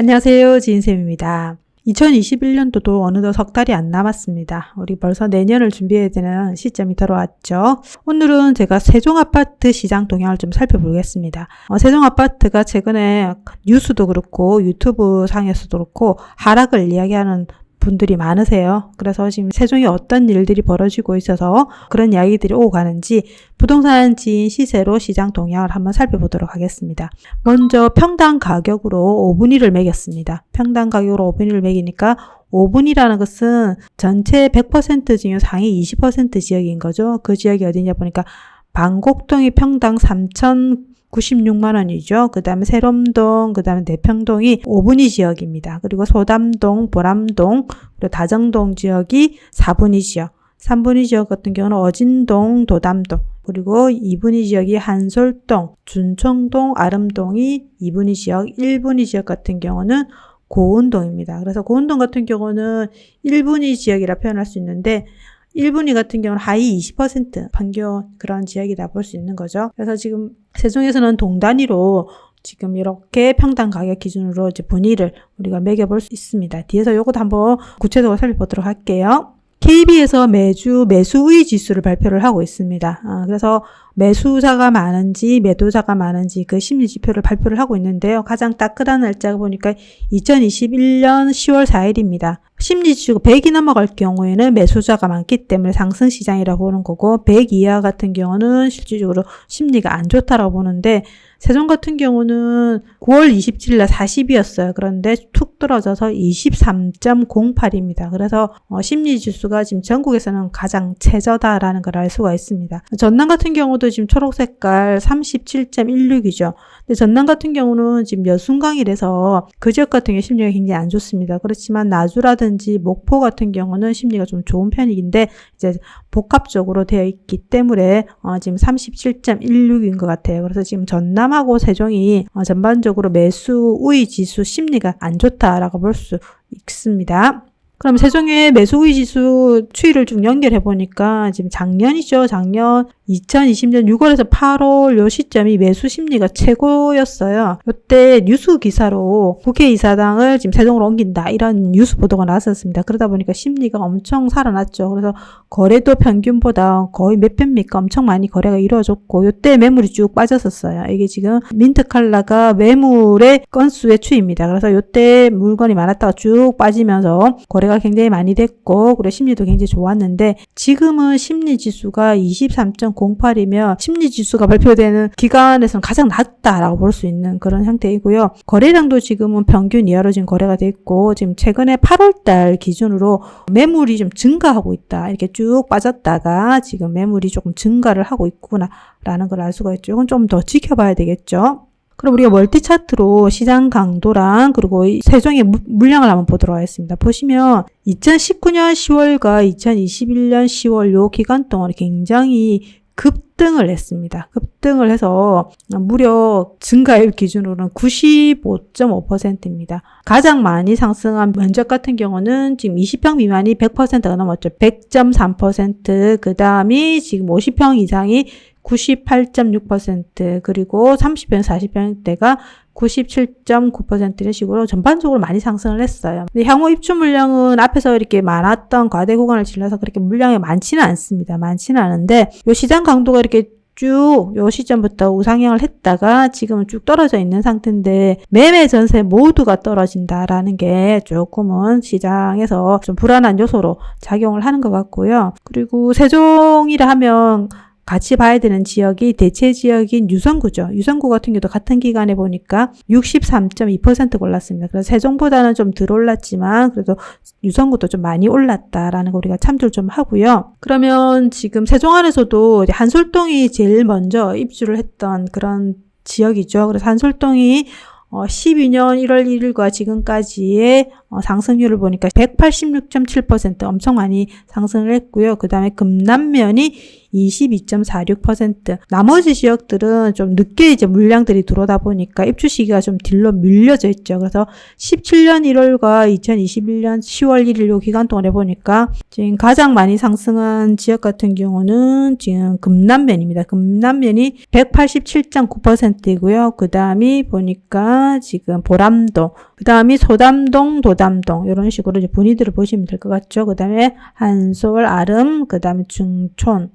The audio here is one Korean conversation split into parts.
안녕하세요. 지인쌤입니다. 2021년도도 어느덧 석 달이 안 남았습니다. 우리 벌써 내년을 준비해야 되는 시점이 들어왔죠. 오늘은 제가 세종 아파트 시장 동향을 좀 살펴보겠습니다. 어, 세종 아파트가 최근에 뉴스도 그렇고 유튜브 상에서도 그렇고 하락을 이야기하는 분들이 많으세요. 그래서 지금 세종에 어떤 일들이 벌어지고 있어서 그런 이야기들이 오고 가는지 부동산 지인 시세로 시장 동향을 한번 살펴보도록 하겠습니다. 먼저 평당 가격으로 5분위를 매겼습니다. 평당 가격으로 5분위를 매기니까 5분이라는 것은 전체 100% 중에 상위 20% 지역인 거죠. 그 지역이 어디냐 보니까 방곡동이 평당 3천 96만 원이죠. 그 다음에 세롬동, 그 다음에 내평동이 5분위 지역입니다. 그리고 소담동, 보람동, 그리고 다정동 지역이 4분위 지역. 3분위 지역 같은 경우는 어진동, 도담동, 그리고 2분위 지역이 한솔동, 준청동, 아름동이 2분위 지역, 1분위 지역 같은 경우는 고운동입니다. 그래서 고운동 같은 경우는 1분위 지역이라 표현할 수 있는데 1분위 같은 경우는 하위 20% 판교 그런 지역이다 볼 수 있는 거죠. 그래서 지금 세종에서는 동단위로 지금 이렇게 평당 가격 기준으로 이제 분위를 우리가 매겨볼 수 있습니다. 뒤에서 요것도 한번 구체적으로 살펴보도록 할게요. KB에서 매주 매수의 지수를 발표를 하고 있습니다. 아, 그래서 매수자가 많은지 매도자가 많은지 그 심리 지표를 발표를 하고 있는데요. 가장 따끈한 날짜가 보니까 2021년 10월 4일입니다. 심리 지수가 100이 넘어갈 경우에는 매수자가 많기 때문에 상승 시장이라고 보는 거고 100 이하 같은 경우는 실질적으로 심리가 안 좋다라고 보는데 세종 같은 경우는 9월 27일 날 40이었어요. 그런데 툭 떨어져서 23.08입니다. 그래서 어, 심리 지수가 지금 전국에서는 가장 최저다라는 걸 알 수가 있습니다. 전남 같은 경우도 지금 초록 색깔 37.16이죠. 전남 같은 경우는 지금 여순강이라서 그 지역 같은 경우 심리가 굉장히 안 좋습니다. 그렇지만 나주라든지 목포 같은 경우는 심리가 좀 좋은 편인데 이제 복합적으로 되어 있기 때문에 어, 지금 37.16인 것 같아요. 그래서 지금 전남하고 세종이 어, 전반적으로 매수 우위 지수 심리가 안 좋다라고 볼 수 있습니다. 그럼 세종의 매수의 지수 추이를 쭉 연결해 보니까 지금 작년이죠. 작년 2020년 6월에서 8월 요 시점이 매수 심리가 최고였어요. 이때 뉴스 기사로 국회의사당을 지금 세종으로 옮긴다 이런 뉴스 보도가 나왔었습니다. 그러다 보니까 심리가 엄청 살아났죠. 그래서 거래도 평균보다 거의 몇 편입니까? 엄청 많이 거래가 이루어졌고 이때 매물이 쭉 빠졌었어요. 이게 지금 민트 칼라가 매물의 건수의 추입니다. 그래서 이때 물건이 많았다가 쭉 빠지면서 거래가 굉장히 많이 됐고 그리고 심리도 굉장히 좋았는데 지금은 심리 지수가 23.08이면 심리 지수가 발표되는 기간에서는 가장 낮다라고 볼 수 있는 그런 형태이고요. 거래량도 지금은 평균 이하로 지금 거래가 됐고 지금 최근에 8월 달 기준으로 매물이 좀 증가하고 있다. 이렇게 쭉 빠졌다가 지금 매물이 조금 증가를 하고 있구나라는 걸 알 수가 있죠. 이건 좀 더 지켜봐야 되겠죠. 그럼 우리가 멀티 차트로 시장 강도랑 그리고 세종의 물량을 한번 보도록 하겠습니다. 보시면 2019년 10월과 2021년 10월 요 기간 동안 굉장히 급등을 했습니다. 급등을 해서 무려 증가율 기준으로는 95.5%입니다. 가장 많이 상승한 면적 같은 경우는 지금 20평 미만이 100%가 넘었죠. 100.3%, 그 다음이 지금 50평 이상이 98.6% 그리고 30평, 40평대가 97.9%이런 식으로 전반적으로 많이 상승을 했어요. 근데 향후 입주 물량은 앞에서 이렇게 많았던 과대 구간을 질러서 그렇게 물량이 많지는 않습니다. 많지는 않은데 요 시장 강도가 이렇게 쭉 요 시점부터 우상향을 했다가 지금은 쭉 떨어져 있는 상태인데 매매 전세 모두가 떨어진다라는 게 조금은 시장에서 좀 불안한 요소로 작용을 하는 것 같고요. 그리고 세종이라 하면 같이 봐야 되는 지역이 대체 지역인 유성구죠. 유성구 같은 경우도 같은 기간에 보니까 63.2% 올랐습니다. 그래서 세종보다는 좀 덜 올랐지만 그래도 유성구도 좀 많이 올랐다라는 거 우리가 참조를 좀 하고요. 그러면 지금 세종 안에서도 한솔동이 제일 먼저 입주를 했던 그런 지역이죠. 그래서 한솔동이 어, 12년 1월 1일과 지금까지의 어, 상승률을 보니까 186.7% 엄청 많이 상승을 했고요. 그 다음에 금남면이 22.46%. 나머지 지역들은 좀 늦게 이제 물량들이 들어오다 보니까 입주 시기가 좀 딜로 밀려져 있죠. 그래서 17년 1월과 2021년 10월 1일 요 기간 동안에 보니까 지금 가장 많이 상승한 지역 같은 경우는 지금 금남면입니다. 금남면이 187.9%이고요. 그 다음이 보니까 지금 보람도, 그 다음이 소담동, 도담동 이런 식으로 이제 분위들을 보시면 될 것 같죠. 그 다음에 한솔, 아름, 그 다음에 중촌,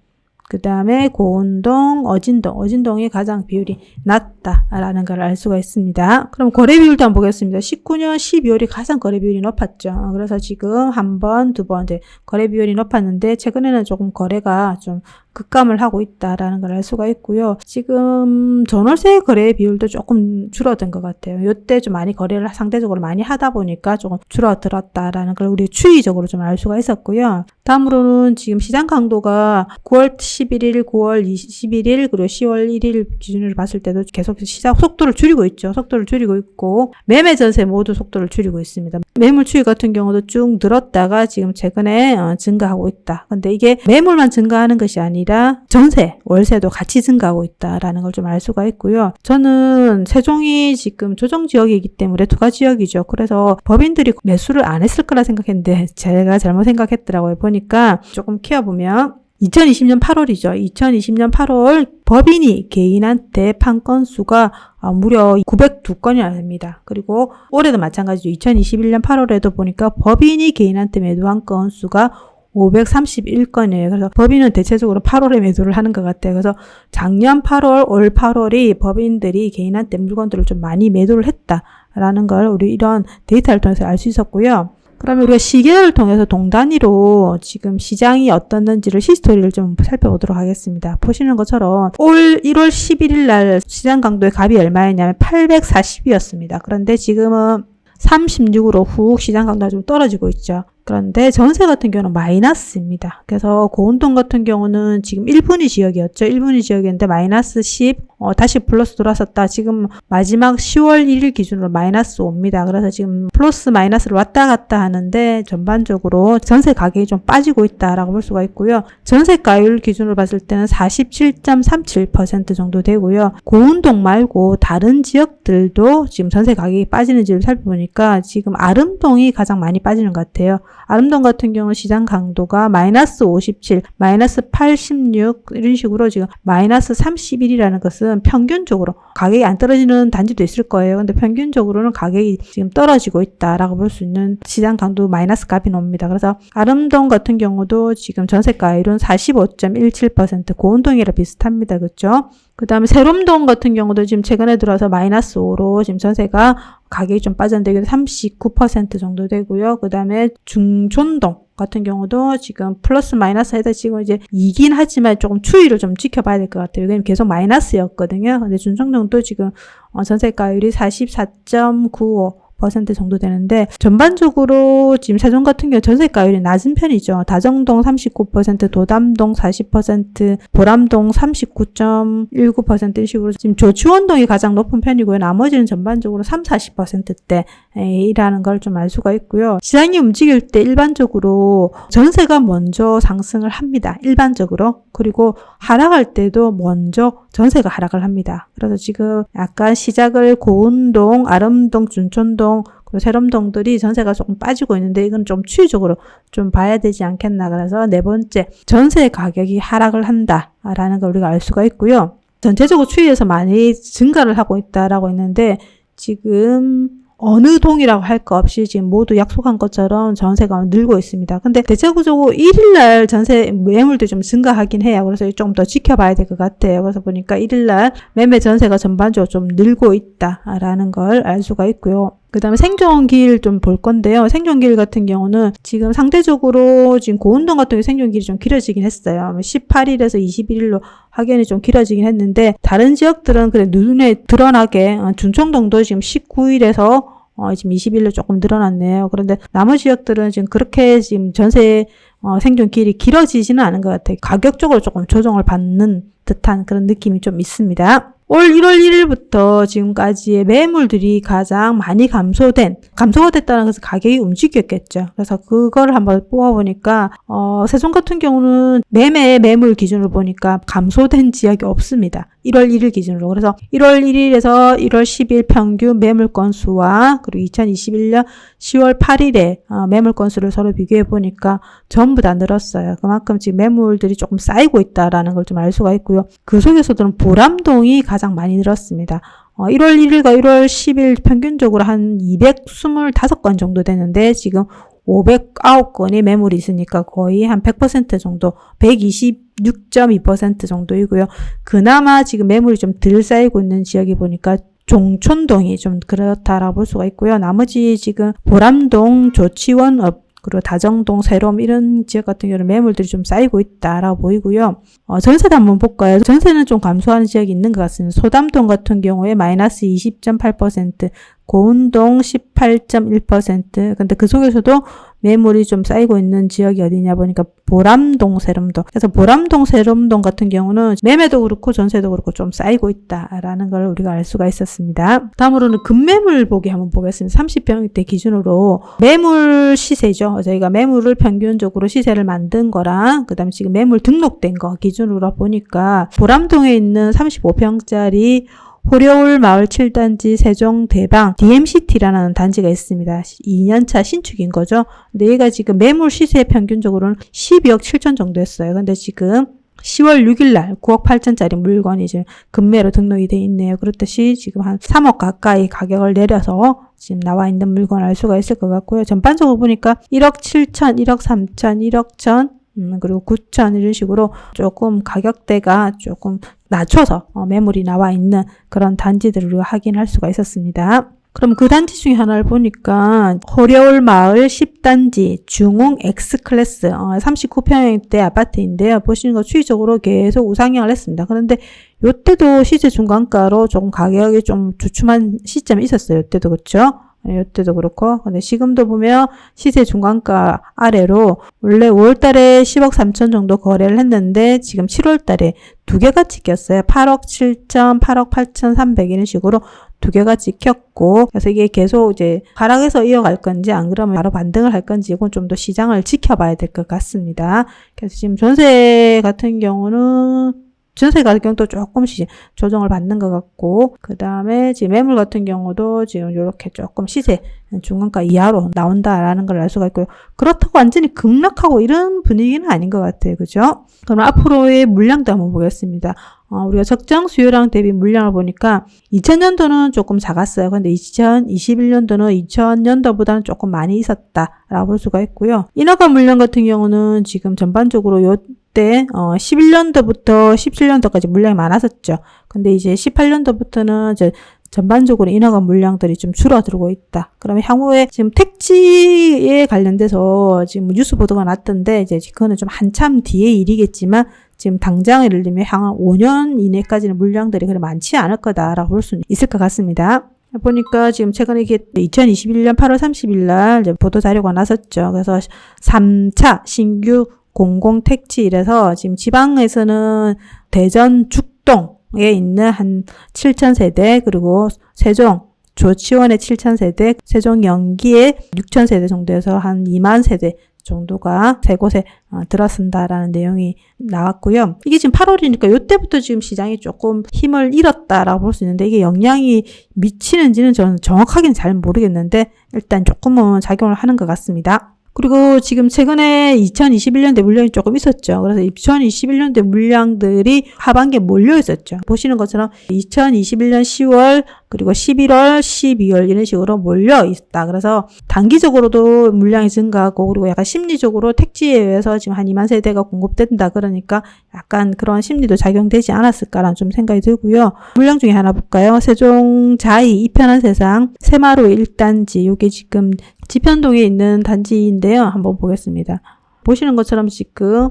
그 다음에 고운동, 어진동, 어진동이 가장 비율이 낮다라는 걸 알 수가 있습니다. 그럼 거래 비율도 한번 보겠습니다. 19년 12월이 가장 거래 비율이 높았죠. 그래서 지금 한 번, 두 번, 이제 거래 비율이 높았는데 최근에는 조금 거래가 좀 급감을 하고 있다라는 걸 알 수가 있고요. 지금 전월세 거래 비율도 조금 줄어든 것 같아요. 이때 좀 많이 거래를 상대적으로 많이 하다 보니까 조금 줄어들었다라는 걸 우리 추이적으로 좀 알 수가 있었고요. 다음으로는 지금 시장 강도가 9월 11일, 9월 21일, 그리고 10월 1일 기준으로 봤을 때도 계속 시장 속도를 줄이고 있죠. 속도를 줄이고 있고 매매 전세 모두 속도를 줄이고 있습니다. 매물 추이 같은 경우도 쭉 늘었다가 지금 최근에 어, 증가하고 있다. 근데 이게 매물만 증가하는 것이 아니라 전세, 월세도 같이 증가하고 있다라는 걸 좀 알 수가 있고요. 저는 세종이 지금 조정 지역이기 때문에 투가 지역이죠. 그래서 법인들이 매수를 안 했을 거라 생각했는데 제가 잘못 생각했더라고요. 보니까 조금 키워 보면 2020년 8월이죠. 2020년 8월 법인이 개인한테 판 건수가 아, 무려 902건이나 됩니다. 그리고 올해도 마찬가지죠. 2021년 8월에도 보니까 법인이 개인한테 매도한 건수가 531건이에요. 그래서 법인은 대체적으로 8월에 매도를 하는 것 같아요. 그래서 작년 8월, 올 8월이 법인들이 개인한테 물건들을 좀 많이 매도를 했다라는 걸 우리 이런 데이터를 통해서 알 수 있었고요. 그러면 우리가 시계를 통해서 동단위로 지금 시장이 어떻는지를 히스토리를 좀 살펴보도록 하겠습니다. 보시는 것처럼 올 1월 11일 날 시장 강도의 값이 얼마였냐면 840이었습니다. 그런데 지금은 36으로 훅 시장 강도가 좀 떨어지고 있죠. 그런데 전세 같은 경우는 마이너스입니다. 그래서 고운동 같은 경우는 지금 1분위 지역이었죠. 1분위 지역이었는데 마이너스 10, 어, 다시 플러스 돌아섰다. 지금 마지막 10월 1일 기준으로 마이너스 5입니다. 그래서 지금 플러스 마이너스를 왔다 갔다 하는데 전반적으로 전세 가격이 좀 빠지고 있다라고 볼 수가 있고요. 전세가율 기준으로 봤을 때는 47.37% 정도 되고요. 고운동 말고 다른 지역들도 지금 전세 가격이 빠지는 지를 살펴보니까 지금 아름동이 가장 많이 빠지는 것 같아요. 아름동 같은 경우는 시장 강도가 마이너스 57, 마이너스 86 이런 식으로 지금 마이너스 31이라는 것은 평균적으로 가격이 안 떨어지는 단지도 있을 거예요. 근데 평균적으로는 가격이 지금 떨어지고 있다라고 볼 수 있는 시장 강도 마이너스 값이 나옵니다. 그래서 아름동 같은 경우도 지금 전세가율은 45.17% 고운동이랑 비슷합니다. 그렇죠? 그 다음에 세롬동 같은 경우도 지금 최근에 들어서 마이너스 5로 지금 전세가 가격이 좀 빠졌는데 39% 정도 되고요. 그 다음에 중촌동 같은 경우도 지금 플러스 마이너스 해서 지금 이제 이긴 하지만 조금 추이를 좀 지켜봐야 될 것 같아요. 왜냐면 계속 마이너스였거든요. 근데 중촌동도 지금 어, 전세가율이 44.95 퍼센트 정도 되는데 전반적으로 지금 세종 같은 경우 전세가율이 낮은 편이죠. 다정동 39%, 도담동 40%, 보람동 39.19%이 식으로 지금 조치원동이 가장 높은 편이고요. 나머지는 전반적으로 3, 40%대이라는 걸 좀 알 수가 있고요. 시장이 움직일 때 일반적으로 전세가 먼저 상승을 합니다. 일반적으로. 그리고 하락할 때도 먼저 전세가 하락을 합니다. 그래서 지금 약간 시작을 고운동, 아름동, 준촌동, 그리고 세롬동들이 전세가 조금 빠지고 있는데 이건 좀 추이적으로 좀 봐야 되지 않겠나. 그래서 네 번째, 전세 가격이 하락을 한다라는 걸 우리가 알 수가 있고요. 전체적으로 추이에서 많이 증가를 하고 있다라고 했는데 지금 어느 동이라고 할거 없이 지금 모두 약속한 것처럼 전세가 늘고 있습니다. 근데 대체적으로 1일날 전세 매물도 좀 증가하긴 해요. 그래서 좀 더 지켜봐야 될 것 같아요. 그래서 보니까 1일날 매매 전세가 전반적으로 좀 늘고 있다라는 걸 알 수가 있고요. 그 다음에 생존길 좀볼 건데요. 생존길 같은 경우는 지금 상대적으로 지금 고운동 같은 경우 생존길이 좀 길어지긴 했어요. 18일에서 21일로 확연히 좀 길어지긴 했는데 다른 지역들은 그래 눈에 드러나게 어, 준청동도 지금 19일에서 어, 지금 20일로 조금 늘어났네요. 그런데 나머지 지역들은 지금 그렇게 지금 전세 어, 생존 길이 길어지지는 않은 것 같아요. 가격적으로 조금 조정을 받는 듯한 그런 느낌이 좀 있습니다. 올 1월 1일부터 지금까지의 매물들이 가장 많이 감소된, 감소가 됐다는 것은 가격이 움직였겠죠. 그래서 그걸 한번 뽑아보니까, 어, 세종 같은 경우는 매매 매물 기준으로 보니까 감소된 지역이 없습니다. 1월 1일 기준으로. 그래서 1월 1일에서 1월 10일 평균 매물 건수와 그리고 2021년 10월 8일에 어, 매물 건수를 서로 비교해 보니까 전부 다 늘었어요. 그만큼 지금 매물들이 조금 쌓이고 있다라는 걸 좀 알 수가 있고요. 그 속에서도 보람동이 가장 많이 늘었습니다. 어, 1월 1일과 1월 10일 평균적으로 한 225건 정도 되는데 지금 509건이 매물이 있으니까 거의 한 100% 정도, 126.2% 정도이고요. 그나마 지금 매물이 좀 덜 쌓이고 있는 지역이 보니까 종촌동이 좀 그렇다라고 볼 수가 있고요. 나머지 지금 보람동, 조치원 업, 그리고 다정동, 새롬 이런 지역 같은 경우는 매물들이 좀 쌓이고 있다라고 보이고요. 어, 전세도 한번 볼까요? 전세는 좀 감소하는 지역이 있는 것 같습니다. 소담동 같은 경우에 마이너스 20.8%, 고운동 18.1%. 근데 그 속에서도 매물이 좀 쌓이고 있는 지역이 어디냐 보니까 보람동, 세름동. 그래서 보람동, 세름동 같은 경우는 매매도 그렇고 전세도 그렇고 좀 쌓이고 있다라는 걸 우리가 알 수가 있었습니다. 다음으로는 급매물 보기 한번 보겠습니다. 30평대 기준으로 매물 시세죠. 저희가 매물을 평균적으로 시세를 만든 거랑 그 다음에 지금 매물 등록된 거 기준으로 보니까 보람동에 있는 35평짜리 호려울 마을 7단지 세종 대방 DMCT라는 단지가 있습니다. 2년차 신축인 거죠. 근데 얘가 지금 매물 시세 평균적으로는 12억 7천 정도 했어요. 근데 지금 10월 6일 날 9억 8천짜리 물건이 지금 금매로 등록이 돼 있네요. 그렇듯이 지금 한 3억 가까이 가격을 내려서 지금 나와 있는 물건을 알 수가 있을 것 같고요. 전반적으로 보니까 1억 7천, 1억 3천, 1억 천, 음, 그리고 9천 이런 식으로 조금 가격대가 조금 낮춰서 어, 매물이 나와 있는 그런 단지들을 우리가 확인할 수가 있었습니다. 그럼 그 단지 중에 하나를 보니까 호려울 마을 10단지 중흥 X클래스 어, 39평대 아파트인데요. 보시는 거 추이적으로 계속 우상향을 했습니다. 그런데 요때도 시세 중간가로 조금 가격이 좀 주춤한 시점이 있었어요. 요때도 그렇죠? 이때도 그렇고 근데 지금도 보면 시세 중간가 아래로 원래 5월달에 10억 3천 정도 거래를 했는데 지금 7월달에 두 개가 찍혔어요. 8억 7천, 8억 8천 3백 이런 식으로 두 개가 찍혔고 그래서 이게 계속 이제 하락해서 이어갈 건지 안 그러면 바로 반등을 할 건지 이건 좀 더 시장을 지켜봐야 될 것 같습니다. 그래서 지금 전세 같은 경우는 전세 가격도 조금씩 조정을 받는 것 같고 그 다음에 지금 매물 같은 경우도 지금 이렇게 조금 시세 중간가 이하로 나온다라는 걸 알 수가 있고요. 그렇다고 완전히 급락하고 이런 분위기는 아닌 것 같아요. 그죠? 그럼 앞으로의 물량도 한번 보겠습니다. 어, 우리가 적정 수요량 대비 물량을 보니까 2000년도는 조금 작았어요. 근데 2021년도는 2000년도보다는 조금 많이 있었다라고 볼 수가 있고요. 인허가 물량 같은 경우는 지금 전반적으로 요 때, 어, 11년도부터 17년도까지 물량이 많았었죠. 근데 이제 18년도부터는 이제 전반적으로 인허가 물량들이 좀 줄어들고 있다. 그러면 향후에 지금 택지에 관련돼서 지금 뉴스 보도가 났던데 이제 그거는 좀 한참 뒤의 일이겠지만 지금 당장 예를 들면 향후 5년 이내까지는 물량들이 그래 많지 않을 거다라고 볼수 있을 것 같습니다. 보니까 지금 최근에 이게 2021년 8월 30일 날 보도 자료가 나섰죠. 그래서 3차 신규 공공 택지 이래서 지금 지방에서는 대전 죽동에 있는 한 7천 세대 그리고 세종 조치원의 7천 세대, 세종 연기의 6천 세대 정도에서 한 2만 세대 정도가 세 곳에 어, 들어선다라는 내용이 나왔고요. 이게 지금 8월이니까 이때부터 지금 시장이 조금 힘을 잃었다라고 볼 수 있는데 이게 영향이 미치는지는 저는 정확하게는 잘 모르겠는데 일단 조금은 작용을 하는 것 같습니다. 그리고 지금 최근에 2021년대 물량이 조금 있었죠. 그래서 2021년대 물량들이 하반기에 몰려 있었죠. 보시는 것처럼 2021년 10월 그리고 11월, 12월 이런 식으로 몰려 있다. 그래서 단기적으로도 물량이 증가하고 그리고 약간 심리적으로 택지에 의해서 지금 한 2만 세대가 공급된다. 그러니까 약간 그런 심리도 작용되지 않았을까라는 좀 생각이 들고요. 물량 중에 하나 볼까요? 세종 자이 이편한 세상 세마로 1단지 이게 지금 지편동에 있는 단지인데요. 한번 보겠습니다. 보시는 것처럼 지금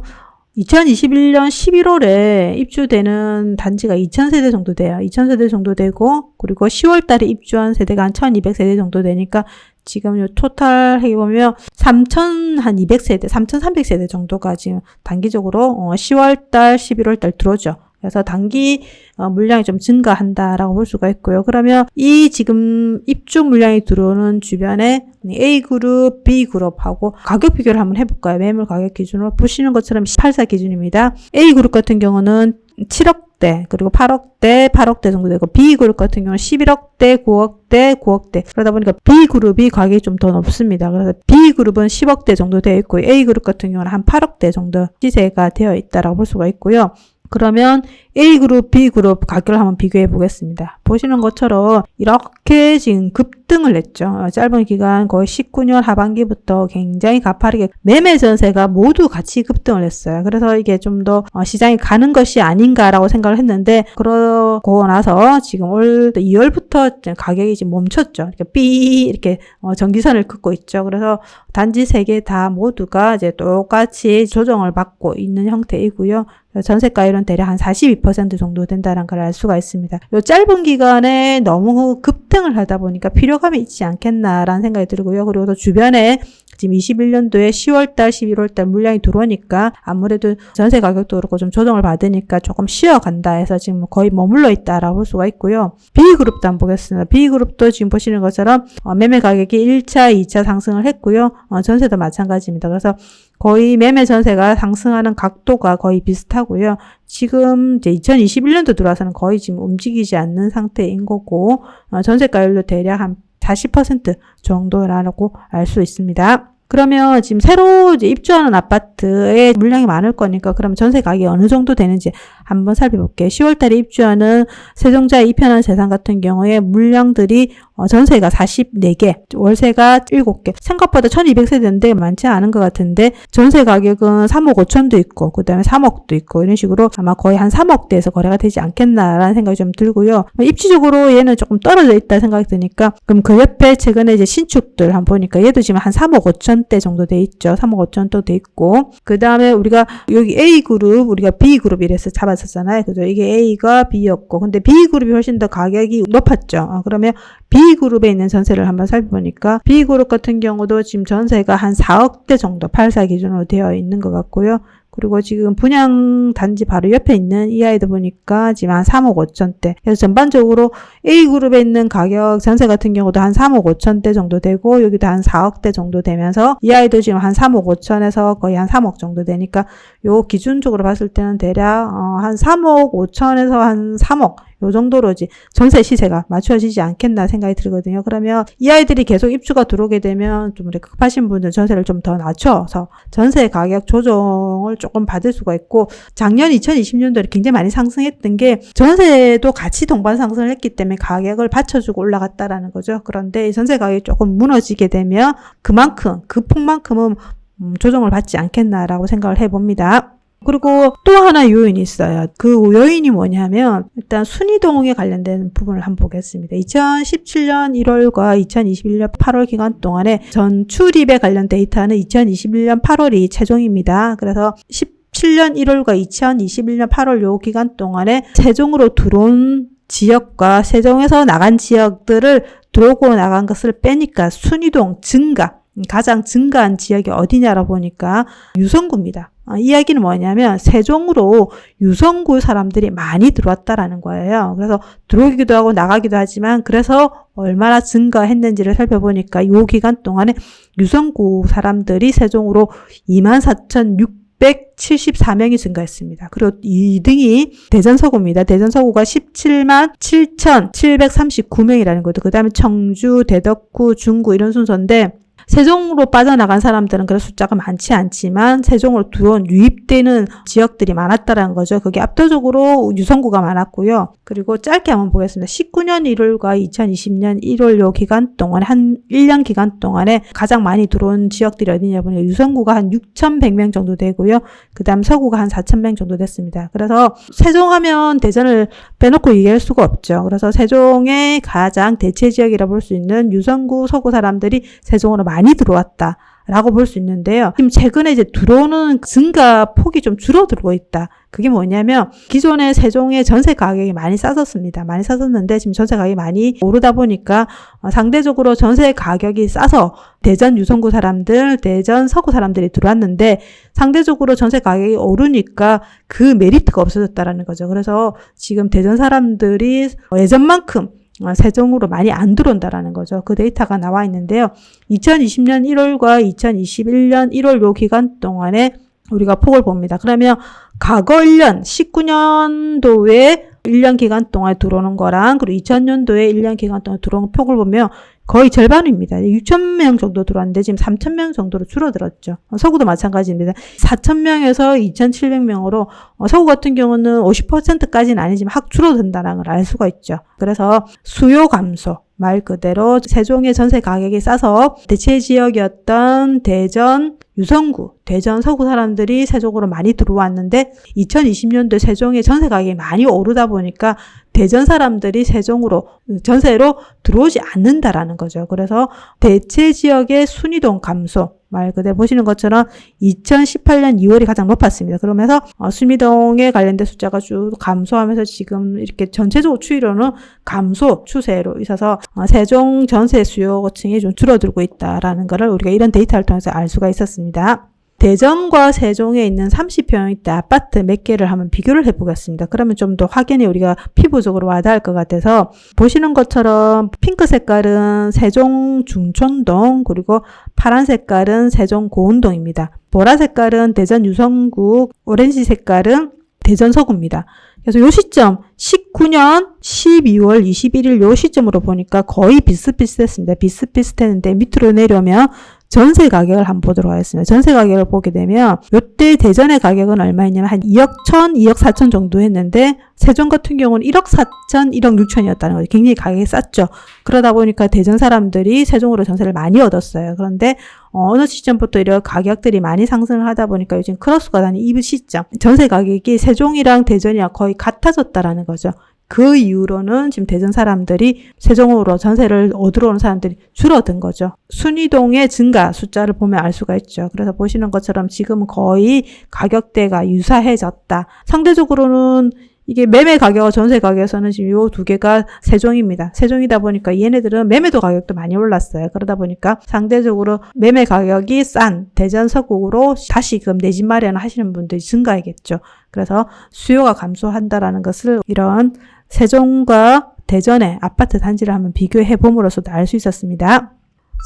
2021년 11월에 입주되는 단지가 2,000세대 정도 돼요. 2,000세대 정도 되고, 그리고 10월 달에 입주한 세대가 한 1,200세대 정도 되니까, 지금 요 토탈 해보면 3,200세대, 3,300세대 정도가 지금 단기적으로 10월 달, 11월 달 들어오죠. 그래서 단기 어, 물량이 좀 증가한다라고 볼 수가 있고요. 그러면 이 지금 입주 물량이 들어오는 주변에 A 그룹, B 그룹하고 가격 비교를 한번 해볼까요? 매물 가격 기준으로 보시는 것처럼 18사 기준입니다. A 그룹 같은 경우는 7억대, 그리고 8억대, 8억대 정도 되고, B그룹 같은 경우는 11억대, 9억대, 9억대. 그러다 보니까 B그룹이 가격이 좀 더 높습니다. 그래서 B그룹은 10억대 정도 되어 있고, A그룹 같은 경우는 한 8억대 정도 시세가 되어 있다라고 볼 수가 있고요. 그러면 A그룹, B그룹 가격을 한번 비교해 보겠습니다. 보시는 것처럼 이렇게 지금 급등을 했죠. 어, 짧은 기간 거의 19년 하반기부터 굉장히 가파르게 매매 전세가 모두 같이 급등을 했어요. 그래서 이게 좀더 어, 시장이 가는 것이 아닌가라고 생각을 했는데 그러고 나서 지금 올 2월부터 가격이 지금 멈췄죠. 이렇게 삐 이렇게 어, 전기선을 긋고 있죠. 그래서 단지 세 개 다 모두가 이제 똑같이 조정을 받고 있는 형태이고요. 전세가율은 대략 한 42% 정도 된다는 걸 알 수가 있습니다. 요 짧은 기간에 너무 급등을 하다 보니까 필요감이 있지 않겠나라는 생각이 들고요. 그리고 또 주변에 지금 21년도에 10월달, 11월달 물량이 들어오니까 아무래도 전세 가격도 그렇고 좀 조정을 받으니까 조금 쉬어간다 해서 지금 거의 머물러 있다라고 볼 수가 있고요. B그룹도 한번 보겠습니다. B그룹도 지금 보시는 것처럼 어, 매매 가격이 1차, 2차 상승을 했고요. 어, 전세도 마찬가지입니다. 그래서 거의 매매 전세가 상승하는 각도가 거의 비슷하고요. 지금 이제 2021년도 들어와서는 거의 지금 움직이지 않는 상태인 거고 어, 전세가율도 대략 한 40% 정도라고 알 수 있습니다. 그러면 지금 새로 입주하는 아파트에 물량이 많을 거니까 그러면 전세 가격이 어느 정도 되는지 한번 살펴볼게요. 10월 달에 입주하는 세종자에 입현한 재산 같은 경우에 물량들이 어, 전세가 44개, 월세가 7개. 생각보다 1200세대인데 많지 않은 것 같은데 전세 가격은 3억 5천도 있고 그다음에 3억도 있고 이런 식으로 아마 거의 한 3억대에서 거래가 되지 않겠나라는 생각이 좀 들고요. 입지적으로 얘는 조금 떨어져 있다 생각이 드니까 그럼 그 옆에 최근에 이제 신축들 한번 보니까 얘도 지금 한 3억 5천대 정도 돼 있죠. 3억 5천도 돼 있고 그다음에 우리가 여기 A 그룹 우리가 B 그룹 이래서 잡았었잖아요. 그죠? 이게 A가 B였고 근데 B 그룹이 훨씬 더 가격이 높았죠. 어, 그러면 B 그룹에 있는 전세를 한번 살펴보니까 B그룹 같은 경우도 지금 전세가 한 4억대 정도 8사 기준으로 되어 있는 것 같고요. 그리고 지금 분양 단지 바로 옆에 있는 이 아이도 보니까 지금 한 3억 5천대. 그래서 전반적으로 A그룹에 있는 가격 전세 같은 경우도 한 3억 5천대 정도 되고 여기도 한 4억대 정도 되면서 이 아이도 지금 한 3억 5천에서 거의 한 3억 정도 되니까 요 기준적으로 봤을 때는 대략 어 한 3억 5천에서 한 3억 요 정도로지 전세 시세가 맞춰지지 않겠나 생각이 들거든요. 그러면 이 아이들이 계속 입주가 들어오게 되면 좀 이렇게 급하신 분들 전세를 좀 더 낮춰서 전세 가격 조정을 조금 받을 수가 있고 작년 2020년도에 굉장히 많이 상승했던 게 전세도 같이 동반 상승을 했기 때문에 가격을 받쳐주고 올라갔다라는 거죠. 그런데 전세 가격이 조금 무너지게 되면 그만큼 그 폭만큼은 음, 조정을 받지 않겠나라고 생각을 해봅니다. 그리고 또 하나 요인이 있어요. 그 요인이 뭐냐면 일단 순이동에 관련된 부분을 한번 보겠습니다. 2017년 1월과 2021년 8월 기간 동안에 전 출입에 관련 데이터는 2021년 8월이 최종입니다. 그래서 17년 1월과 2021년 8월 요 기간 동안에 최종으로 들어온 지역과 세종에서 나간 지역들을 들어오고 나간 것을 빼니까 순이동 증가 가장 증가한 지역이 어디냐라 보니까 유성구입니다. 어, 이야기는 뭐냐면 세종으로 유성구 사람들이 많이 들어왔다라는 거예요. 그래서 들어오기도 하고 나가기도 하지만 그래서 얼마나 증가했는지를 살펴보니까 이 기간 동안에 유성구 사람들이 세종으로 24,674명이 증가했습니다. 그리고 2등이 대전서구입니다. 대전서구가 17만 7,739명이라는 거죠. 그 다음에 청주, 대덕구, 중구 이런 순서인데 세종으로 빠져나간 사람들은 그래 숫자가 많지 않지만 세종으로 들어온 유입되는 지역들이 많았다라는 거죠. 그게 압도적으로 유성구가 많았고요. 그리고 짧게 한번 보겠습니다. 19년 1월과 2020년 1월 요 기간 동안에 한 1년 기간 동안에 가장 많이 들어온 지역들이 어디냐 보니까 유성구가 한 6,100명 정도 되고요. 그다음 서구가 한 4,000명 정도 됐습니다. 그래서 세종하면 대전을 빼놓고 얘기할 수가 없죠. 그래서 세종의 가장 대체 지역이라 볼 수 있는 유성구 서구 사람들이 세종으로 많이 많이 들어왔다. 라고 볼 수 있는데요. 지금 최근에 이제 들어오는 증가 폭이 좀 줄어들고 있다. 그게 뭐냐면 기존의 세종의 전세 가격이 많이 싸졌습니다. 많이 싸졌는데 지금 전세 가격이 많이 오르다 보니까 어, 상대적으로 전세 가격이 싸서 대전 유성구 사람들, 대전 서구 사람들이 들어왔는데 상대적으로 전세 가격이 오르니까 그 메리트가 없어졌다라는 거죠. 그래서 지금 대전 사람들이 예전만큼 어, 세종으로 많이 안 들어온다라는 거죠. 그 데이터가 나와 있는데요. 2020년 1월과 2021년 1월 요 기간 동안에 우리가 폭을 봅니다. 그러면 과거 1년 19년도에 1년 기간 동안 들어오는 거랑 그리고 2000년도에 1년 기간 동안 들어온 폭을 보면 거의 절반입니다. 6,000명 정도 들어왔는데 지금 3,000명 정도로 줄어들었죠. 어, 서구도 마찬가지입니다. 4,000명에서 2,700명으로 어, 서구 같은 경우는 50%까지는 아니지만 확 줄어든다는 걸 알 수가 있죠. 그래서 수요 감소, 말 그대로 세종의 전세 가격이 싸서 대체 지역이었던 대전, 유성구, 대전, 서구 사람들이 세종으로 많이 들어왔는데 2020년도에 세종의 전세 가격이 많이 오르다 보니까 대전 사람들이 세종으로 전세로 들어오지 않는다라는 거죠. 그래서 대체 지역의 순이동 감소, 말 그대로 보시는 것처럼 2018년 2월이 가장 높았습니다. 그러면서 어, 수미동에 관련된 숫자가 쭉 감소하면서 지금 이렇게 전체적으로 추이로는 감소 추세로 있어서 어, 세종 전세 수요층이 좀 줄어들고 있다라는 것을 우리가 이런 데이터를 통해서 알 수가 있었습니다. 대전과 세종에 있는 30평대 아파트 몇 개를 한번 비교를 해보겠습니다. 그러면 좀 더 확연히 우리가 피부적으로 와닿을 것 같아서 보시는 것처럼 핑크 색깔은 세종 중촌동 그리고 파란 색깔은 세종 고운동입니다. 보라 색깔은 대전 유성구, 오렌지 색깔은 대전 서구입니다. 그래서 요 시점 19년 12월 21일 요 시점으로 보니까 거의 비슷비슷했습니다. 비슷비슷했는데 밑으로 내려오면 전세 가격을 한번 보도록 하겠습니다. 전세 가격을 보게 되면 이때 대전의 가격은 얼마였냐면 한 2억 1천, 2억 4천 정도 했는데 세종 같은 경우는 1억 4천, 1억 6천이었다는 거죠. 굉장히 가격이 쌌죠. 그러다 보니까 대전 사람들이 세종으로 전세를 많이 얻었어요. 그런데 어느 시점부터 이런 가격들이 많이 상승을 하다 보니까 요즘 크로스가 다닌 이 시점 전세 가격이 세종이랑 대전이랑 거의 같아졌다라는 거죠. 그 이후로는 지금 대전 사람들이 세종으로 전세를 얻으러 오는 사람들이 줄어든 거죠. 순이동의 증가 숫자를 보면 알 수가 있죠. 그래서 보시는 것처럼 지금은 거의 가격대가 유사해졌다. 상대적으로는 이게 매매 가격과 전세 가격에서는 지금 요 두 개가 세종입니다. 세종이다 보니까 얘네들은 매매도 가격도 많이 올랐어요. 그러다 보니까 상대적으로 매매 가격이 싼 대전 서구로 다시금 내집 마련 하시는 분들이 증가하겠죠. 그래서 수요가 감소한다라는 것을 이런 세종과 대전의 아파트 단지를 한번 비교해 봄으로써도 알 수 있었습니다.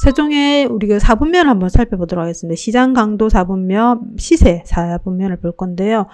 세종의 우리가 4분면을 한번 살펴보도록 하겠습니다. 시장 강도 4분면, 시세 4분면을 볼 건데요.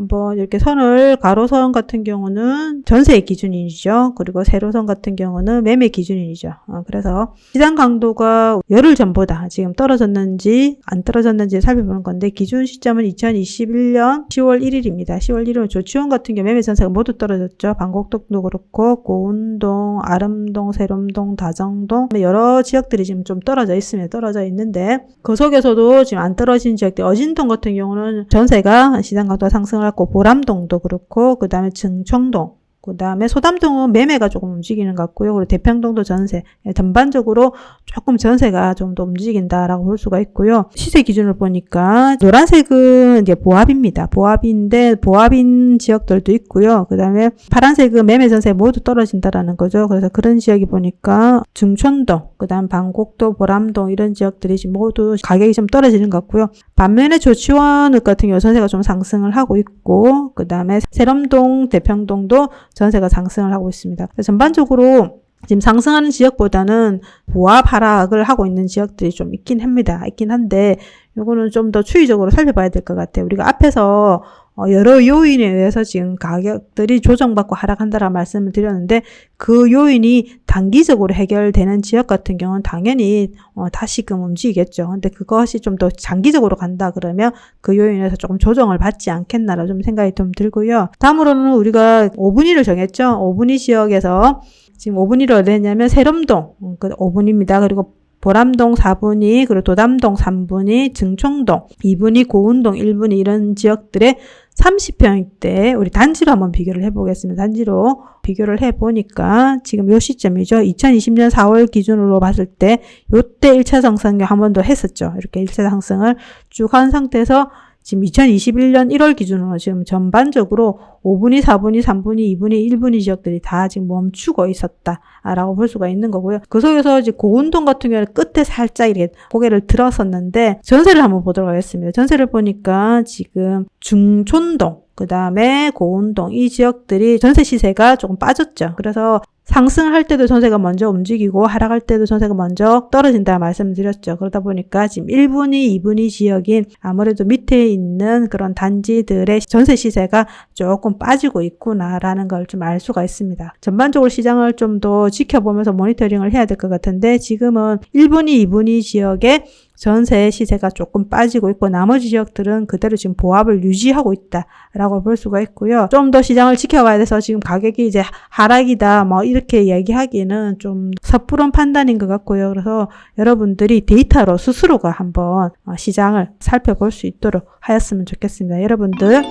한번 이렇게 선을 가로선 같은 경우는 전세 기준이죠. 그리고 세로선 같은 경우는 매매 기준이죠. 어, 그래서 시장 강도가 열흘 전보다 지금 떨어졌는지 안 떨어졌는지 살펴보는 건데 기준 시점은 2021년 10월 1일입니다. 10월 1일 조치원 같은 경우 매매 전세가 모두 떨어졌죠. 방곡동도 그렇고 고운동, 아름동, 세롬동, 다정동 여러 지역들이 지금 좀 떨어져 있습니다. 떨어져 있는데 그 속에서도 지금 안 떨어진 지역들 어진동 같은 경우는 전세가 시장 강도가 상승을 하고 보람동도 그렇고 그 다음에 증청동 그 다음에 소담동은 매매가 조금 움직이는 것 같고요. 그리고 대평동도 전세. 예, 전반적으로 조금 전세가 좀 더 움직인다라고 볼 수가 있고요. 시세 기준을 보니까 노란색은 이제 보합입니다. 보합인데 보합인 지역들도 있고요. 그 다음에 파란색은 매매 전세 모두 떨어진다라는 거죠. 그래서 그런 지역이 보니까 중촌동, 그 다음 방곡도, 보람동 이런 지역들이 모두 가격이 좀 떨어지는 것 같고요. 반면에 조치원 같은 경우 전세가 좀 상승을 하고 있고, 그 다음에 세럼동, 대평동도 전세가 상승을 하고 있습니다. 전반적으로 지금 상승하는 지역보다는 보합 하락을 하고 있는 지역들이 좀 있긴 합니다. 있긴 한데 요거는 좀 더 추이적으로 살펴봐야 될 것 같아요. 우리가 앞에서 어, 여러 요인에 의해서 지금 가격들이 조정받고 하락한다라는 말씀을 드렸는데 그 요인이 단기적으로 해결되는 지역 같은 경우는 당연히 어, 다시금 움직이겠죠. 근데 그것이 좀 더 장기적으로 간다 그러면 그 요인에서 조금 조정을 받지 않겠나라 좀 생각이 좀 들고요. 다음으로는 우리가 5분위를 정했죠. 5분위 지역에서 지금 5분위를 어디 했냐면 세럼동 그 5분입니다. 그리고 보람동 4분위, 그리고 도담동 3분위, 증총동 2분위, 고운동 1분위 이런 지역들의 30평대 우리 단지로 한번 비교를 해보겠습니다. 단지로 비교를 해보니까 지금 요 시점이죠. 2020년 4월 기준으로 봤을 때 요때 1차 상승 한번 더 했었죠. 이렇게 1차 상승을 쭉 한 상태에서 지금 2021년 1월 기준으로 지금 전반적으로 5분위, 4분위, 3분위, 2분위, 1분위 지역들이 다 지금 멈추고 있었다라고 볼 수가 있는 거고요. 그 속에서 이제 고운동 같은 경우는 끝에 살짝 이렇게 고개를 들었었는데 전세를 한번 보도록 하겠습니다. 전세를 보니까 지금 중촌동 그 다음에 고운동 이 지역들이 전세 시세가 조금 빠졌죠. 그래서 상승할 때도 전세가 먼저 움직이고 하락할 때도 전세가 먼저 떨어진다 말씀드렸죠. 그러다 보니까 지금 1분위, 2분위 지역인 아무래도 밑에 있는 그런 단지들의 전세 시세가 조금 빠지고 있구나라는 걸 좀 알 수가 있습니다. 전반적으로 시장을 좀 더 지켜보면서 모니터링을 해야 될 것 같은데 지금은 1분위, 2분위 지역에 전세 시세가 조금 빠지고 있고 나머지 지역들은 그대로 지금 보합을 유지하고 있다라고 볼 수가 있고요. 좀 더 시장을 지켜가야 돼서 지금 가격이 이제 하락이다 뭐 이렇게 얘기하기는 좀 섣부른 판단인 것 같고요. 그래서 여러분들이 데이터로 스스로가 한번 어, 시장을 살펴볼 수 있도록 하였으면 좋겠습니다. 여러분들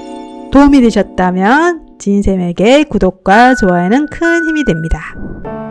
도움이 되셨다면 지인쌤에게 구독과 좋아요는 큰 힘이 됩니다.